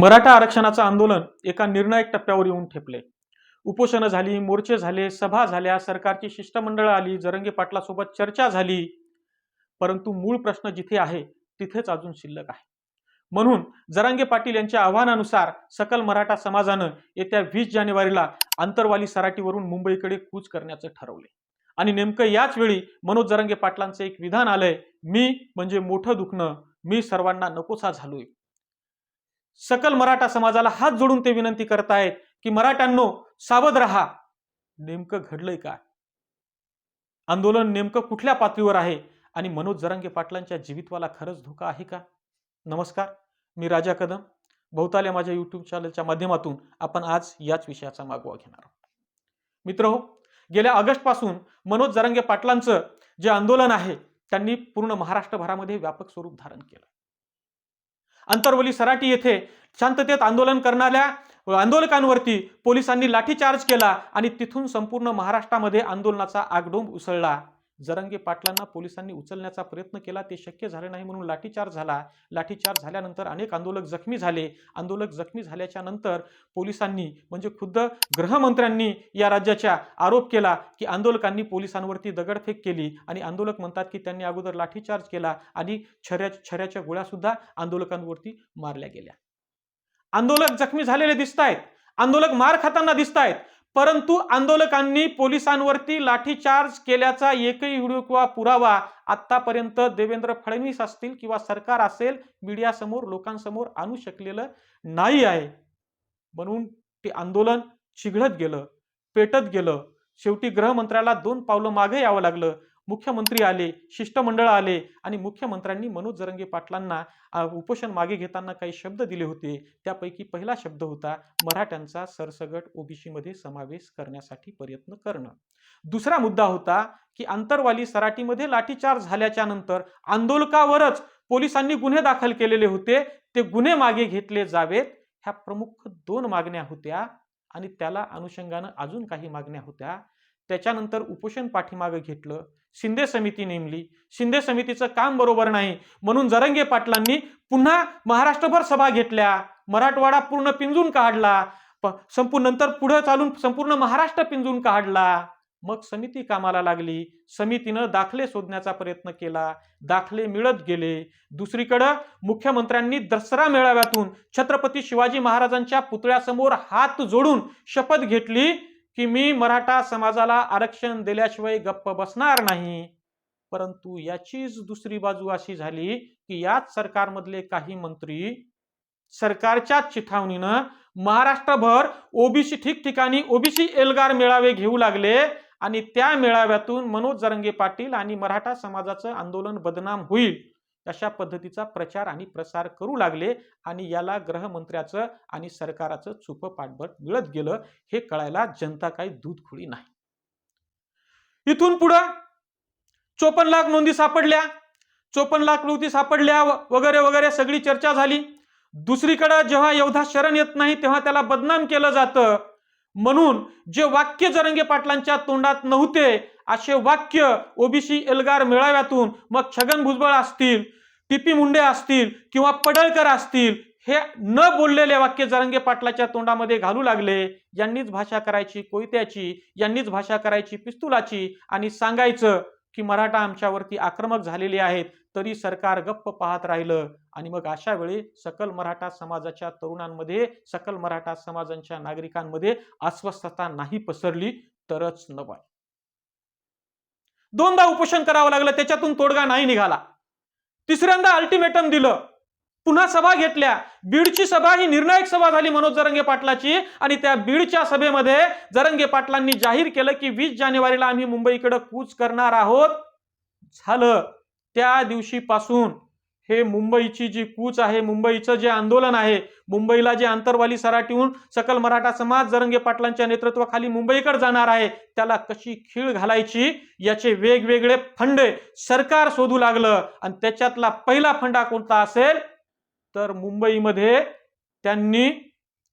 मराठा आरक्षणाचं आंदोलन एका निर्णायक टप्प्यावर येऊन ठेपले. उपोषणं झाली मोर्चे झाले सभा झाल्या सरकारची शिष्टमंडळं आली जरंगे पाटलासोबत चर्चा झाली. परंतु मूळ प्रश्न जिथे आहे तिथेच अजून शिल्लक आहे. म्हणून जरांगे पाटील यांच्या आव्हानानुसार सकल मराठा समाजानं येत्या वीस जानेवारीला आंतरवाली सराटीवरून मुंबईकडे कूच करण्याचं ठरवले. आणि नेमकं याच वेळी मनोज जरांगे पाटलांचं एक विधान आलंय मी म्हणजे मोठं दुखणं मी सर्वांना नकोसा झालोय. सकल मराठा समाजाला हात जोडून ते विनंती करतायत की मराठ्यांनो सावध रहा. नेमकं घडलंय काय? आंदोलन नेमकं कुठल्या पातळीवर आहे? आणि मनोज जरांगे पाटलांच्या जीवितवाला खरंच धोका आहे का? नमस्कार मी राजा कदम. बहुताल्या माझ्या युट्यूब चॅनलच्या माध्यमातून आपण आज याच विषयाचा मागोवा घेणार आहोत. मित्र हो गेल्या ऑगस्टपासून मनोज जरांगे पाटलांचं जे आंदोलन आहे त्यांनी पूर्ण महाराष्ट्रभरामध्ये व्यापक स्वरूप धारण केलं. अंतरवली सराटी येथे शांततेत आंदोलन करणाऱ्या आंदोलकांवरती पोलिसांनी लाठीचार्ज केला आणि तिथून संपूर्ण महाराष्ट्रामध्ये आंदोलनाचा आगडोंब उसळला. जरंगे पाटलांना पोलिसांनी उचलण्याचा प्रयत्न केला ते शक्य झाले नाही म्हणून लाठीचार्ज झाला. लाठीचार्ज झाल्यानंतर अनेक आंदोलक जखमी झाले. आंदोलक जखमी झाल्याच्यानंतर पोलिसांनी म्हणजे खुद्द गृहमंत्र्यांनी या राज्याच्या आरोप केला की आंदोलकांनी पोलिसांवरती दगडफेक केली आणि आंदोलक म्हणतात की त्यांनी अगोदर लाठीचार्ज केला आणि छऱ्या छऱ्याच्या गोळ्या सुद्धा आंदोलकांवरती मारल्या गेल्या. आंदोलक जखमी झालेले दिसत आहेत आंदोलक मार खाताना दिसत आहेत परंतु आंदोलकांनी पोलिसांवरती लाठीचार्ज केल्याचा एकही व्हिडिओ किंवा पुरावा आतापर्यंत देवेंद्र फडणवीस असतील किंवा सरकार असेल मीडियासमोर लोकांसमोर आणू शकलेलं नाही आहे. म्हणून ते आंदोलन चिघळत गेलं पेटत गेलं. शेवटी गृहमंत्र्याला दोन पावलं मागे यावं लागलं. मुख्यमंत्री आले शिष्टमंडळ आले आणि मुख्यमंत्र्यांनी मनोज जरंगे पाटलांना उपोषण मागे घेताना काही शब्द दिले होते. त्यापैकी पहिला शब्द होता मराठ्यांचा सरसगट ओबीसीमध्ये समावेश करण्यासाठी प्रयत्न करणं. दुसरा मुद्दा होता की आंतरवाली सराटीमध्ये लाठीचार्ज झाल्याच्यानंतर आंदोलकावरच पोलिसांनी गुन्हे दाखल केलेले होते. ते गुन्हे मागे घेतले जावेत. ह्या प्रमुख दोन मागण्या होत्या आणि त्याला अनुषंगानं अजून काही मागण्या होत्या. त्याच्यानंतर उपोषण पाठीमागं घेतलं. शिंदे समिती नेमली. शिंदे समितीचं काम बरोबर नाही. म्हणून जरंगे पाटलांनी पुन्हा महाराष्ट्रभर सभा घेतल्या. मराठवाडा पूर्ण पिंजून काढला. प- संपूर्ण नंतर पुढे चालून संपूर्ण महाराष्ट्र पिंजून काढला. मग समिती कामाला लागली. समितीनं दाखले शोधण्याचा प्रयत्न केला. दाखले मिळत गेले. दुसरीकडं मुख्यमंत्र्यांनी दसरा मेळाव्यातून छत्रपती शिवाजी महाराजांच्या पुतळ्यासमोर हात जोडून शपथ घेतली. की मी मराठा समाजाला आरक्षण दिल्याशिवाय गप्प बसणार नाही. परंतु याचीच दुसरी बाजू अशी झाली की याच सरकारमधले काही मंत्री सरकारच्या चिथावणीनं महाराष्ट्रभर ओबीसी ठिकठिकाणी ओबीसी एल्गार मेळावे घेऊ लागले आणि त्या मेळाव्यातून मनोज जरंगे पाटील आणि मराठा समाजाचं आंदोलन बदनाम होईल. अशा पद्धतीचा प्रचार आणि प्रसार करू लागले आणि याला गृहमंत्र्याचं आणि सरकाराचं चुप पाठबळ मिळत गेलं हे कळायला जनता काही दूध खुळी नाही. इथून पुढं चोपन्न लाख नोंदी सापडल्या चोपन्न लाख नोंदी सापडल्या वगैरे वगैरे सगळी चर्चा झाली. दुसरीकडे जेव्हा एवढा शरण येत नाही तेव्हा त्याला बदनाम केलं जातं. म्हणून जे वाक्य जरंगे पाटलांच्या तोंडात नव्हते असे वाक्य ओबीसी एल्गार मेळाव्यातून मग छगन भुजबळ असतील टीपी मुंडे असतील किंवा पडळकर असतील हे न बोललेले वाक्य जरंगे पाटलाच्या तोंडामध्ये घालू लागले. यांनीच भाषा करायची कोयत्याची यांनीच भाषा करायची पिस्तुलाची आणि सांगायचं की मराठा आमच्यावरती आक्रमक झालेले आहेत तरी सरकार गप्प पाहत राहिलं. आणि मग अशा वेळी सकल मराठा समाजाच्या तरुणांमध्ये सकल मराठा समाजांच्या नागरिकांमध्ये अस्वस्थता नाही पसरली तरच नवाय दोनदा उपोषण करावं लागलं त्याच्यातून तोडगा नाही निघाला. तिसऱ्यांदा अल्टिमेटम दिलं. पुन्हा सभा घेतल्या. बीडची सभा ही निर्णायक सभा झाली मनोज जरंगे पाटलाची. आणि त्या बीडच्या सभेमध्ये जरंगे पाटलांनी जाहीर केलं की वीस जानेवारीला आम्ही मुंबईकडे कूच करणार आहोत. झालं. त्या दिवशीपासून. हे मुंबईची जी कूच आहे मुंबईचं जे आंदोलन आहे मुंबईला जे आंतरवाली सराटीहून सकल मराठा समाज जरंगे पाटलांच्या नेतृत्वाखाली मुंबईकडे जाणार आहे त्याला कशी खीळ घालायची? याचे वेगवेगळे फंडे सरकार शोधू लागलं आणि त्याच्यातला पहिला फंडा कोणता असेल? तर मुंबईमध्ये त्यांनी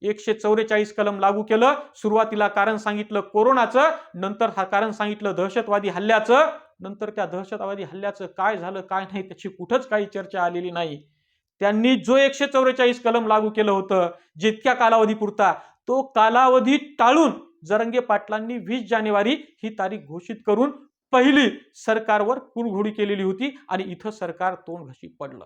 एकशे चौवेचाळीस कलम लागू केलं. सुरुवातीला कारण सांगितलं कोरोनाचं नंतर हा कारण सांगितलं दहशतवादी हल्ल्याचं. नंतर त्या दहशतवादी हल्ल्याचं काय झालं काय नाही त्याची कुठंच काही चर्चा आलेली नाही. त्यांनी जो एकशे चौवेचाळीस कलम लागू केलं होतं जितक्या कालावधी पुरता तो कालावधी टाळून जरंगे पाटलांनी वीस जानेवारी ही तारीख घोषित करून पहिली सरकारवर कुरघोडी केलेली होती आणि इथं सरकार तोंड घशी पडलं.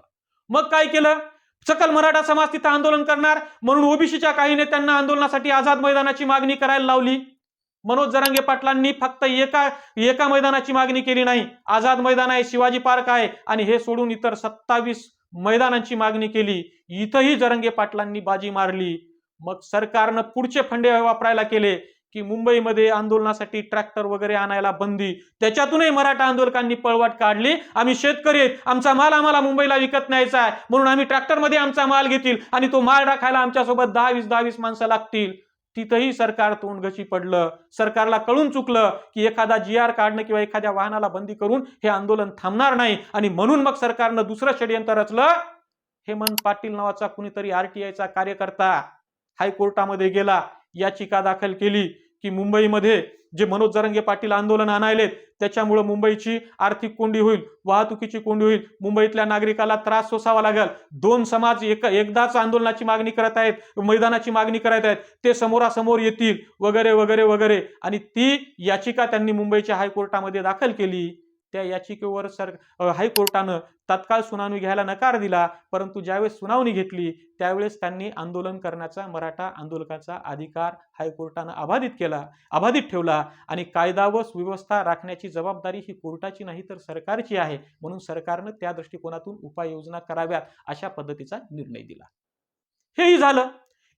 मग काय केलं? सकल मराठा समाज तिथं आंदोलन करणार म्हणून ओबीसीच्या काही नेत्यांना आंदोलनासाठी आझाद मैदानाची मागणी करायला लावली. मनोज जरांगे पाटलांनी फक्त एका एका मैदानाची मागणी केली नाही. आझाद मैदान आहे शिवाजी पार्क आहे आणि हे सोडून इतर सत्तावीस मैदानांची मागणी केली. इथंही जरंगे पाटलांनी बाजी मारली. मग सरकारनं पुढचे फंडे वापरायला केले की मुंबईमध्ये आंदोलनासाठी ट्रॅक्टर वगैरे आणायला बंदी. त्याच्यातूनही मराठा आंदोलकांनी पळवाट काढली. आम्ही शेतकरी आहेत. आमचा माल आम्हाला मुंबईला विकत न्यायचा आहे. म्हणून आम्ही ट्रॅक्टरमध्ये आमचा माल घेतील आणि तो माल राखायला आमच्यासोबत दहा वीस दहा वीस माणसं लागतील. तिथंही सरकार तोंडघशी पडलं. सरकारला कळून चुकलं की एखादा जी आर काढणं किंवा एखाद्या वाहनाला बंदी करून हे आंदोलन थांबणार नाही. आणि म्हणून मग सरकारनं दुसरं षडयंत्र रचलं. हेमंत पाटील नावाचा कुणीतरी आरटीआयचा कार्यकर्ता हायकोर्टामध्ये गेला. याचिका दाखल केली की मुंबईमध्ये जे मनोज जरंगे पाटील आंदोलन आणायलेत त्याच्यामुळे मुंबईची आर्थिक कोंडी होईल वाहतुकीची कोंडी होईल मुंबईतल्या नागरिकाला त्रास सोसावा लागेल. दोन समाज एक एकदाच आंदोलनाची मागणी करत आहेत मैदानाची मागणी करत आहेत ते समोरासमोर येतील वगैरे वगैरे वगैरे. आणि ती याचिका त्यांनी मुंबईच्या हायकोर्टामध्ये दाखल केली. त्या याचिकेवर सर हायकोर्टानं तत्काळ सुनावणी घ्यायला नकार दिला परंतु ज्यावेळेस सुनावणी घेतली त्यावेळेस त्यांनी आंदोलन करण्याचा मराठा आंदोलकाचा अधिकार हायकोर्टानं अबाधित केला अबाधित ठेवला आणि कायदा व सुव्यवस्था राखण्याची जबाबदारी ही कोर्टाची नाही तर सरकारची आहे. म्हणून सरकारनं त्या दृष्टिकोनातून उपाययोजना कराव्यात अशा पद्धतीचा निर्णय दिला. हेही झालं.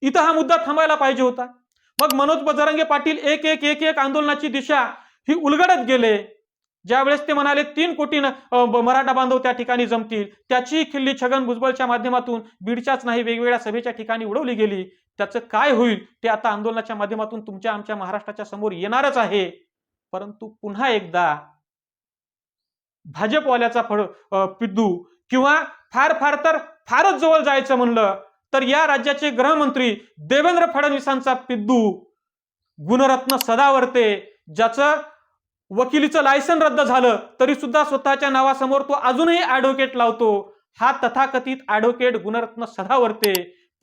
इथं हा मुद्दा थांबायला पाहिजे होता. मग मनोज बजरंगे पाटील एक एक एक एक आंदोलनाची दिशा ही उलगडत गेले. ज्यावेळेस ते म्हणाले तीन कोटी मराठा बांधव त्या ठिकाणी जमतील. त्याची खिल्ली छगन भुजबळच्या माध्यमातून बीडच्याच नाही वेगवेगळ्या सभेच्या ठिकाणी उडवली गेली. त्याचं काय होईल ते आता आंदोलनाच्या माध्यमातून तुमच्या आमच्या महाराष्ट्राच्या समोर येणारच आहे. परंतु पुन्हा एकदा भाजपवाल्याचा फळ पिद्दू किंवा फार फार तर फारच जवळ जायचं म्हणलं तर या राज्याचे गृहमंत्री देवेंद्र फडणवीसांचा पिद्दू गुणरत्न सदावर्ते ज्याचं वकिलीचं लायसन रद्द झालं तरी सुद्धा स्वतःच्या नावासमोर तो अजूनही ॲडव्होकेट लावतो. हा तथाकथित ॲडव्होकेट गुणरत्न सदावर्ते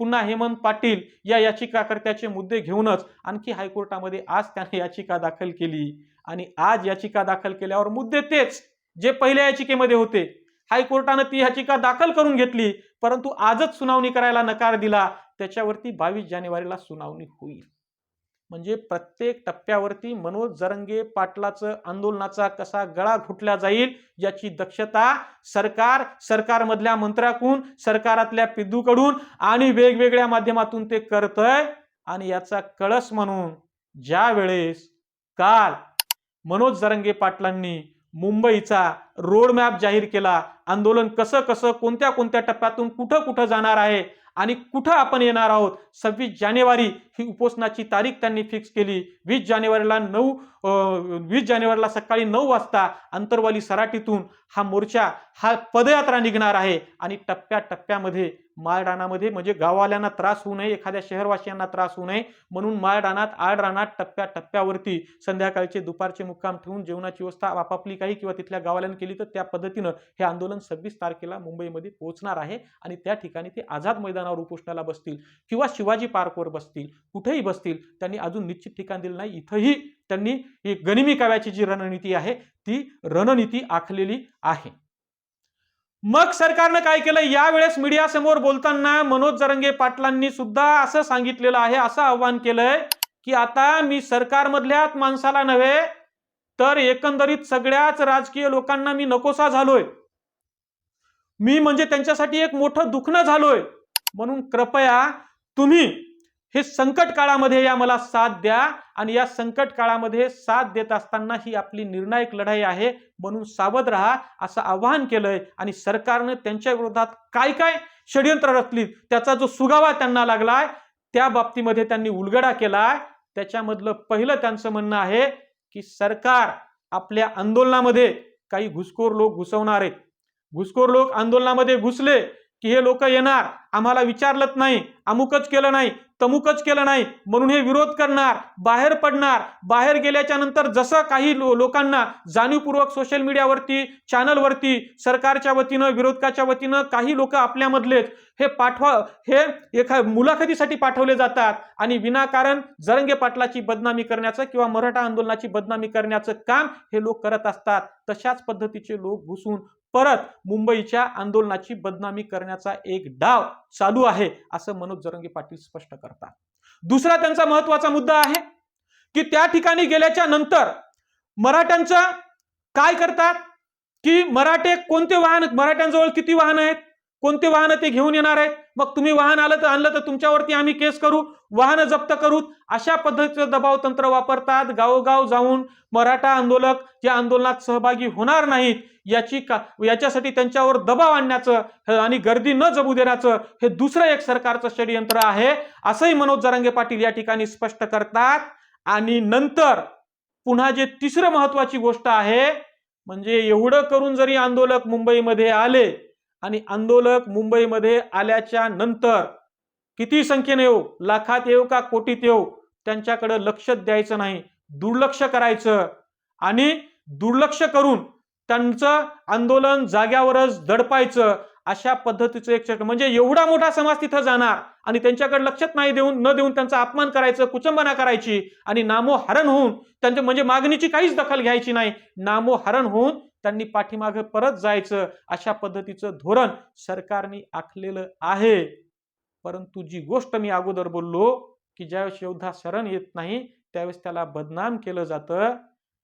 पुन्हा हेमंत पाटील या याचिकाकर्त्याचे मुद्दे घेऊनच आणखी हायकोर्टामध्ये आज त्याने याचिका दाखल केली. आणि आज याचिका दाखल केल्यावर मुद्दे तेच जे पहिल्या याचिकेमध्ये होते. हायकोर्टानं ती याचिका दाखल करून घेतली परंतु आजच सुनावणी करायला नकार दिला. त्याच्यावरती बावीस जानेवारीला सुनावणी होईल. म्हणजे प्रत्येक टप्प्यावरती मनोज जरंगे पाटलाचं आंदोलनाचा कसा गळा घुटला जाईल याची दक्षता सरकार सरकारमधल्या मंत्र्याकडून सरकारातल्या पिद्दूकडून आणि वेगवेगळ्या माध्यमातून ते करतंय आणि याचा कळस म्हणून ज्या वेळेस काल मनोज जरंगे पाटलांनी मुंबईचा रोड मॅप जाहीर केला आंदोलन कसं कसं कोणत्या कोणत्या टप्प्यातून कुठं कुठं जाणार आहे आणि कुठं आपण येणार आहोत? सव्वीस जानेवारी ही उपोषणाची तारीख त्यांनी फिक्स केली. वीस जानेवारीला नऊ वीस जानेवारीला सकाळी नऊ वाजता अंतरवाली सराटीतून हा मोर्चा हा पदयात्रा निघणार आहे. आणि टप्प्या टप्प्यामध्ये माळरानामध्ये म्हणजे गाववाल्यांना त्रास होऊ नये एखाद्या शहरवासियांना त्रास होऊ नये म्हणून माळरानात आळरानात टप्प्या टप्प्यावरती संध्याकाळचे दुपारचे मुक्काम ठेवून जेवणाची व्यवस्था आपापली काही किंवा तिथल्या गावाल्यांनी केली तर त्या पद्धतीनं हे आंदोलन सव्वीस तारखेला मुंबईमध्ये पोहोचणार आहे आणि त्या ठिकाणी ते आझाद मैदानावर उपोषणाला बसतील किंवा शिवाजी पार्कवर बसतील कुठेही बसतील त्यांनी अजून निश्चित ठिकाण दिलं नाही. इथंही त्यांनी ही गनिमी काव्याची जी रणनीती आहे ती रणनीती आखलेली आहे. मग सरकारनं काय केलं? यावेळेस मीडियासमोर बोलताना मनोज जरंगे पाटलांनी सुद्धा असं सांगितलेलं आहे असं आव्हान केलंय की आता मी सरकारमधल्याच माणसाला नव्हे तर एकंदरीत सगळ्याच राजकीय लोकांना मी नकोसा झालोय. मी म्हणजे त्यांच्यासाठी एक मोठं दुखणं झालोय. म्हणून कृपया तुम्ही हे संकट काळामध्ये या मला साथ द्या आणि या संकट काळामध्ये साथ देत असताना ही आपली निर्णायक लढाई आहे. म्हणून सावध राहा असं आवाहन केलंय आणि सरकारनं त्यांच्या विरोधात काय काय षडयंत्र रचली त्याचा जो सुगावा त्यांना लागलाय त्या बाबतीमध्ये त्यांनी उलगडा केलाय. त्याच्यामधलं पहिलं त्यांचं म्हणणं आहे की सरकार आपल्या आंदोलनामध्ये काही घुसखोर लोक घुसवणार आहेत. घुसखोर लोक आंदोलनामध्ये घुसले की हे लोक येणार आम्हाला विचारलंच नाही अमुकच केलं नाही तमुकच केलं नाही म्हणून हे विरोध करणार बाहेर पडणार बाहेर गेल्याच्यानंतर जसं काही लो- लोकांना जाणीवपूर्वक सोशल मीडियावरती चॅनलवरती सरकारच्या वतीनं विरोधकाच्या वतीनं काही लोक आपल्यामधलेच हे पाठवा हे एका मुलाखतीसाठी पाठवले जातात. आणि विनाकारण जरंगे पाटलाची बदनामी करण्याचं किंवा मराठा आंदोलनाची बदनामी करण्याचं काम हे लोक करत असतात. तशाच पद्धतीचे लोक घुसून परत मुंबईच्या आंदोलनाची बदनामी करण्याचा एक डाव चालू आहे असं मनोज जरंगे पाटील स्पष्ट करतात. दुसरा त्यांचा महत्त्वाचा मुद्दा आहे की त्या ठिकाणी गेल्याच्यानंतर मराठ्यांचं काय करतात? की मराठे कोणते वाहन मराठ्यांजवळ किती वाहन आहेत? कोणते वाहन ते घेऊन येणार आहेत? मग तुम्ही वाहन आलं तर आणलं तर तुमच्यावरती आम्ही केस करू वाहन जप्त करू. अशा पद्धतीचं दबाव तंत्र वापरतात. गावोगाव जाऊन मराठा आंदोलक या आंदोलनात सहभागी होणार नाहीत याची का याच्यासाठी त्यांच्यावर दबाव आणण्याचं आणि गर्दी न जगू देण्याचं हे दुसरं एक सरकारचं षडयंत्र आहे. असंही मनोज जरांगे पाटील या ठिकाणी स्पष्ट करतात. आणि नंतर पुन्हा जे तिसरं महत्वाची गोष्ट आहे म्हणजे एवढं करून जरी आंदोलक मुंबईमध्ये आले आणि आंदोलक मुंबईमध्ये आल्याच्यानंतर किती संख्येने येऊ? लाखात येऊ का कोटीत येऊ? त्यांच्याकडे लक्ष द्यायचं नाही. दुर्लक्ष करायचं. आणि दुर्लक्ष करून त्यांचं आंदोलन जाग्यावरच दडपायचं अशा पद्धतीचं एक चक्र म्हणजे एवढा मोठा समाज तिथं जाणार आणि त्यांच्याकडे लक्षात नाही देऊन न देऊन त्यांचा अपमान करायचं कुचंबना करायची आणि नामोहरण होऊन त्यांच्या म्हणजे मागणीची काहीच दखल घ्यायची नाही. नामोहरण होऊन त्यांनी पाठीमागे परत जायचं अशा पद्धतीचं धोरण सरकारने आखलेलं आहे. परंतु जी गोष्ट मी अगोदर बोललो की ज्यावेळेस योद्धा शरण येत नाही त्यावेळेस त्याला बदनाम केलं जातं.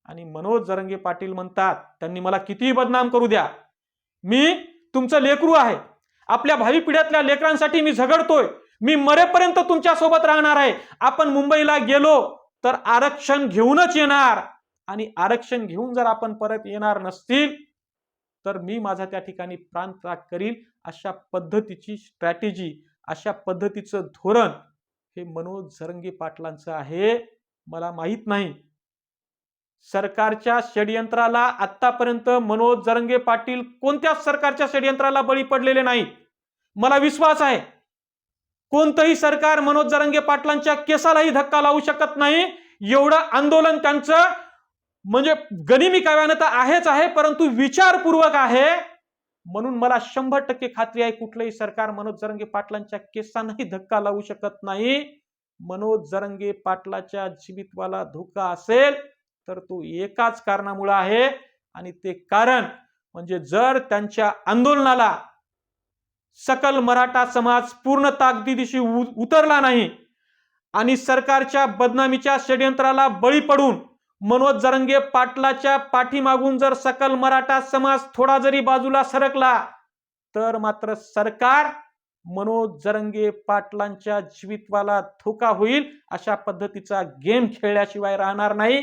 आणि मनोज जरंगे पाटील म्हणतात त्यांनी मला कितीही बदनाम करू द्या. मी तुमचं लेकरू आहे. आपल्या भावी पिढ्यातल्या लेकरांसाठी मी झगडतोय. मी मरेपर्यंत तुमच्यासोबत राहणार आहे. आपण मुंबईला गेलो तर आरक्षण घेऊनच येणार. आणि आरक्षण घेऊन जर आपण परत येणार नसतील तर मी माझा त्या ठिकाणी प्राणत्याग करील अशा पद्धतीची स्ट्रॅटेजी अशा पद्धतीचं धोरण हे मनोज झरंगी पाटलांचं आहे. मला माहीत नाही. सरकारच्या षडयंत्राला आतापर्यंत मनोज जरंगे पाटील कोणत्याच सरकारच्या षडयंत्राला बळी पडलेले नाही. मला विश्वास आहे. कोणतंही सरकार मनोज जरंगे पाटलांच्या केसालाही धक्का लावू शकत नाही. एवढं आंदोलन त्यांचं म्हणजे गनिमी काव्यानं तर आहेच आहे परंतु विचारपूर्वक आहे. म्हणून मला शंभर टक्के खात्री आहे कुठलंही सरकार मनोज जरंगे पाटलांच्या केसांनाही धक्का लावू शकत नाही. मनोज जरंगे पाटलाच्या जीवितवाला धोका असेल तर तो एकाच कारणामुळे आहे. आणि ते कारण म्हणजे जर त्यांच्या आंदोलनाला सकल मराठा समाज पूर्ण ताकदीदिशी उ- उतरला नाही आणि सरकारच्या बदनामीच्या षडयंत्राला बळी पडून मनोज जरंगे पाटलाच्या पाठीमागून जर सकल मराठा समाज थोडा जरी बाजूला सरकला तर मात्र सरकार मनोज जरंगे पाटलांच्या जीवितवाला धोका होईल अशा पद्धतीचा गेम खेळल्याशिवाय राहणार नाही.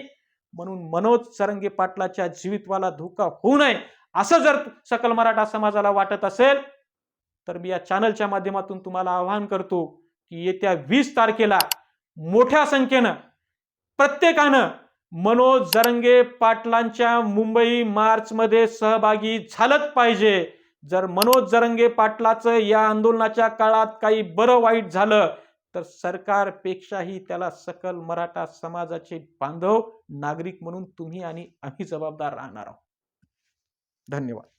म्हणून मनोज जरंगे पाटलाच्या जीवितवाला धोका होऊ नये असं जर सकल मराठा समाजाला वाटत असेल तर मी या चॅनलच्या माध्यमातून तुम्हाला आवाहन करतो की येत्या वीस तारखेला मोठ्या संख्येनं प्रत्येकानं मनोज जरंगे पाटलांच्या मुंबई मार्चमध्ये सहभागी झालंच पाहिजे. जर मनोज जरंगे पाटलाचं या आंदोलनाच्या काळात काही बरं वाईट झालं तर सरकारपेक्षाही त्याला सकल मराठा समाजाचे बांधव नागरिक म्हणून तुम्ही आणि आम्ही जबाबदार राहणार आहोत. धन्यवाद.